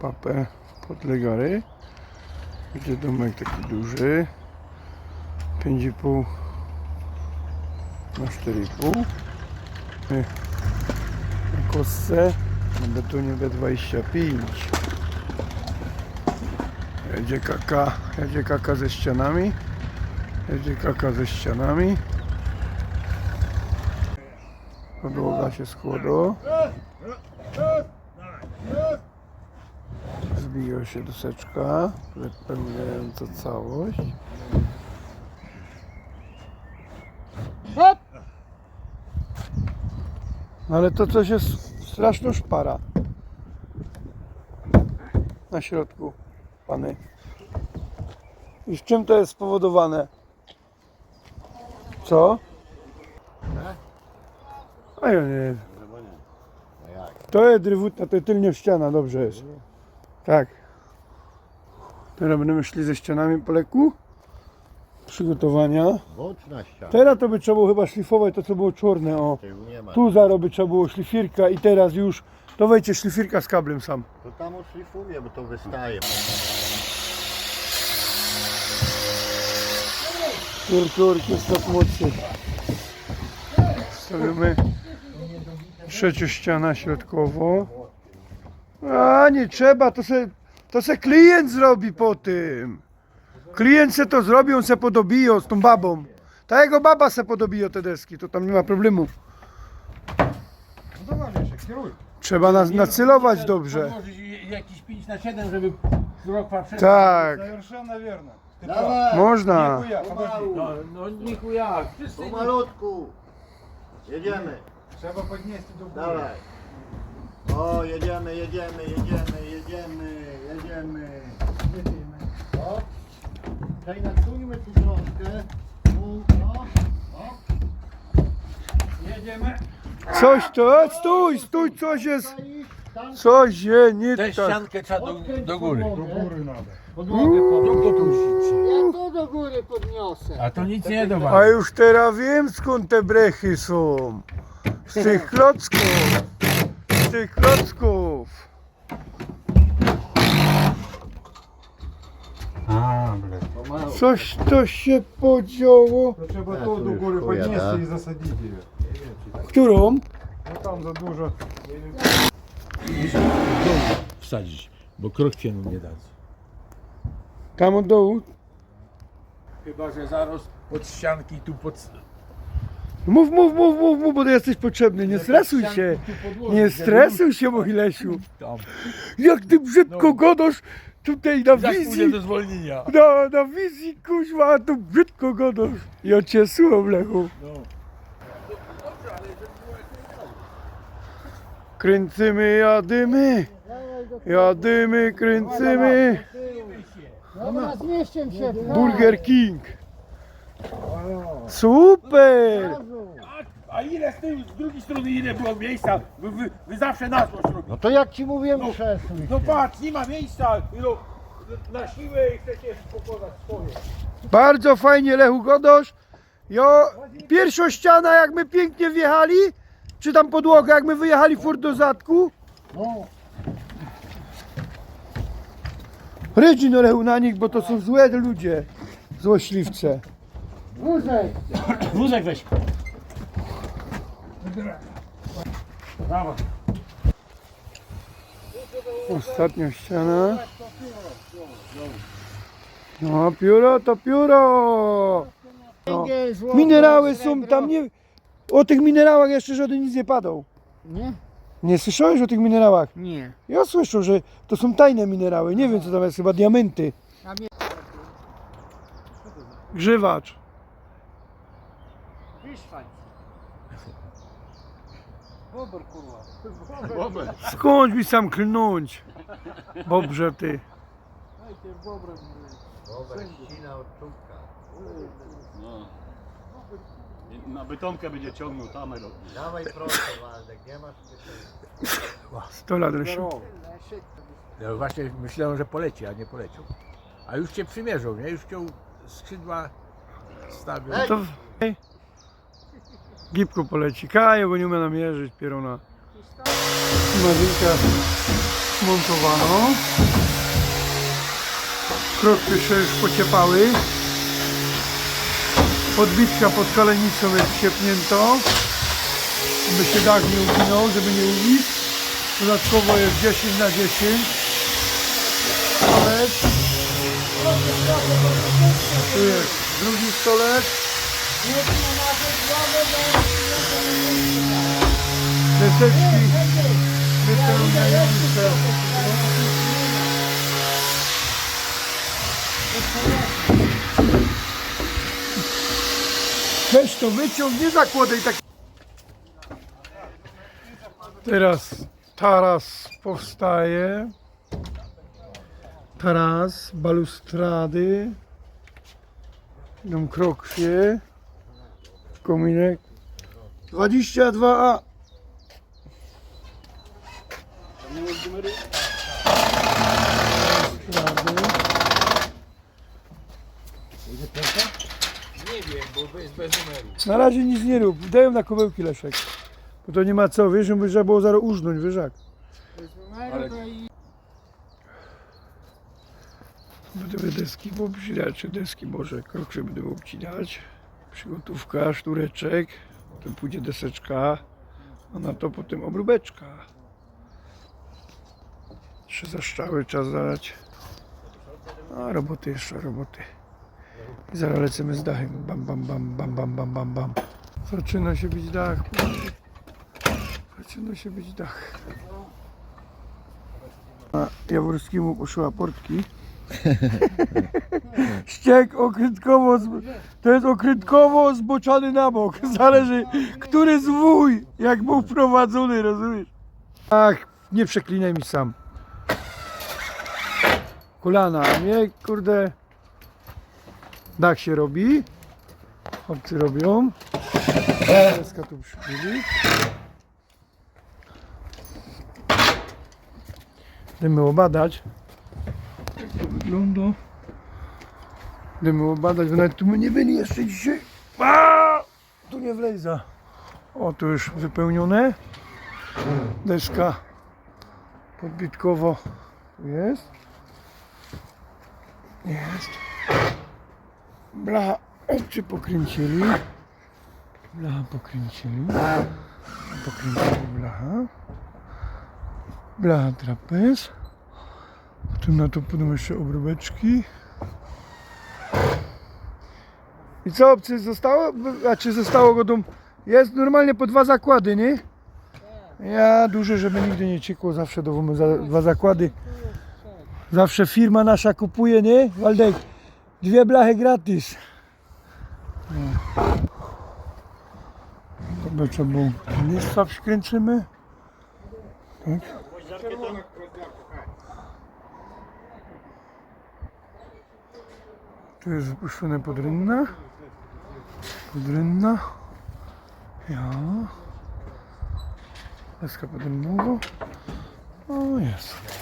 papę pod legary. Gdzie domek taki duży. 5,5 na 4,5. Y, Na kostce na betonie B25. Jedzie kaka, jedzie kaka ze ścianami. Jedzie kaka ze ścianami. Podłoga się składa. Zbija się doseczka, wypełniająca całość. No ale to coś jest straszna szpara. Na środku, pany. I z czym to jest spowodowane? Co? A ja nie wiem. To jest drewutna, to jest tylnie ściana, dobrze jest. Tak. Teraz będziemy szli ze ścianami po leku. Przygotowania. Boczna ściana. Teraz to by trzeba było chyba szlifować to co było czarne, o. Tyłu nie ma. Tu zaroby trzeba było szlifirka i teraz już to wejdzie szlifirka z kablem sam. To tam oszlifuję, bo to wystaje. Wielki orkiestra mocy. Stawiamy trzecią ścianę środkowo. A nie trzeba, to se, to se klient zrobi po tym. Klient se to zrobi, on se podobijo z tą babą. Ta jego baba se podobijo te deski, to tam nie ma problemu. No to Leszek, kieruj. Trzeba nas nacelować dobrze. Podłożyć jakiś 5 na 7, żeby wzrok wszedł. Tak, Совершенно верно. Ты прав. Dawaj! można. Нихуя, подожди. No, no nichu jak, wszyscy Pomalutku! Jedziemy, Trzeba podnieść do góry. dawaj. O, jedziemy, jedziemy, jedziemy, jedziemy, jedziemy. Jedziemy. O. Tutaj nasunimy tu troszkę. O, o. Jedziemy. Coś to, e, stój, stój, coś jest, Tutaj, coś się nie Tę tak. ściankę trzeba do, do góry. Do góry nawet. Podłogę podłogę. podusić. Ja to do góry podniosę. A to nic nie tak da A już teraz wiem skąd te brechy są. Z tych klocków tych klocków. A, blek. Coś to się podziało. To trzeba to do góry podnieść i zasadzić je. Którą? No tam za dużo. wsadzić, bo krok cię nie da. Tam od dołu? Chyba, że zaraz pod ścianki tu pod, Mów, mów, mów, mów, mów, bo ty jesteś potrzebny. Nie stresuj się. Nie stresuj się, Mochilesiu. Tam. Jak ty brzydko godasz tutaj na wizji. do zwolnienia. Na, na wizji, kuźwa, a tu brzydko godasz. Ja cię słucham, Lechu. No. Kręcimy, jadymy. Jadymy, kręcimy. Dobra, zmieszczę się. Burger King. Super! A ile z tej z drugiej strony ile było miejsca? Wy, wy, wy zawsze na złość robicie. No to jak ci mówiłem, No. przesuń No się. patrz, nie ma miejsca. No, na siłę chcecie pokazać swoje. Bardzo fajnie Lechu Godosz. Jo, pierwsza ściana jak my pięknie wjechali, czy tam podłoga jak my wyjechali furt do zadku. No, Rydzi no Lechu na nich, bo to są złe ludzie. Złośliwce. Wózek. Wózek weź. Ostatnia ściana. No, pióro to pióro. No. Minerały są tam, nie... O tych minerałach jeszcze żaden nic nie padał. Nie? Nie słyszałeś o tych minerałach? Nie. Ja słyszę, że to są tajne minerały. Nie wiem co tam jest, chyba diamenty. Grzywacz. Wyszwać. Bobr kurwa. Skąd mi sam klnąć? Dobrze ty. Najpierw bobrem mówię. ścina od czubka. No. Na bytomkę będzie ciągnął tam. elo. Dawaj prosto, Waldek, nie masz kieszeni. 100 lat Rysiu. Leszek. Ja właśnie myślałem, że poleci, a nie poleciał. A już cię przymierzą, nie? Już cię skrzydła stawią. Ej! To Ej. Gipko poleci. Kaję, bo nie umie namierzyć pierona. Marzinka zmontowano. Kropki się już pociepały. Podbitka pod kalenicą jest ściepnięto, żeby się dach nie uginął, żeby nie uwisł. Dodatkowo jest 10 na 10. Stolet. Tu jest drugi stolet. Deseczki wypełniające. Weź to wyciąg, nie zakładaj tak. Teraz taras powstaje. Taras, balustrady. Idą krokwie. Kominek. 22A. Balustrady. Nie wiem, bo jest bez numeru. Na razie nic nie rób. Dają na kubełki Leszek. Bo to nie ma co, wiesz, by trzeba było zaraz użnąć, wiesz jak. Ale Będziemy deski obcinać, czy deski może krokrzy będziemy obcinać. Przygotówka, sztureczek, potem pójdzie deseczka, a na to potem obróbeczka. Trzy zaszczały trzeba zadać. A roboty jeszcze, roboty. I zaraz lecimy z dachem. Bam, bam, bam, bam, bam, bam, bam, bam. Zaczyna się być dach. Zaczyna się być dach. A Jaworskiemu poszła portki. Ściek okrętkowo, zb- to jest okrętkowo zboczony na bok. Zależy, który zwój, jak był wprowadzony, rozumiesz? Ach, nie przeklinaj mi sam. Kolana, a mnie, kurde, dach się robi. Chłopcy robią. Deska tu przybyli. Będziemy obadać. Wygląda. Będziemy obadać, bo nawet tu my nie byli jeszcze dzisiaj. A! Tu nie wlejza. O, tu już wypełnione. Deska podbitkowo jest. Jest. Blacha obcy pokręcili. Blacha pokręcili. Pokręcili blacha. Blacha trapez. Potem na to będą jeszcze obróbeczki. I co obcy zostało? A czy zostało go tu? Jest normalnie po dwa zakłady, nie? Ja duże, żeby nigdy nie ciekło, zawsze do za, dwa zakłady. Zawsze firma nasza kupuje, nie? Waldek, dwie blachy gratis. No. Trzeba było listwa przykręcimy. Tak. Tu jest wypuszczone podrynna. Podrynna. Ja. Deska podrynnowa. O, jest.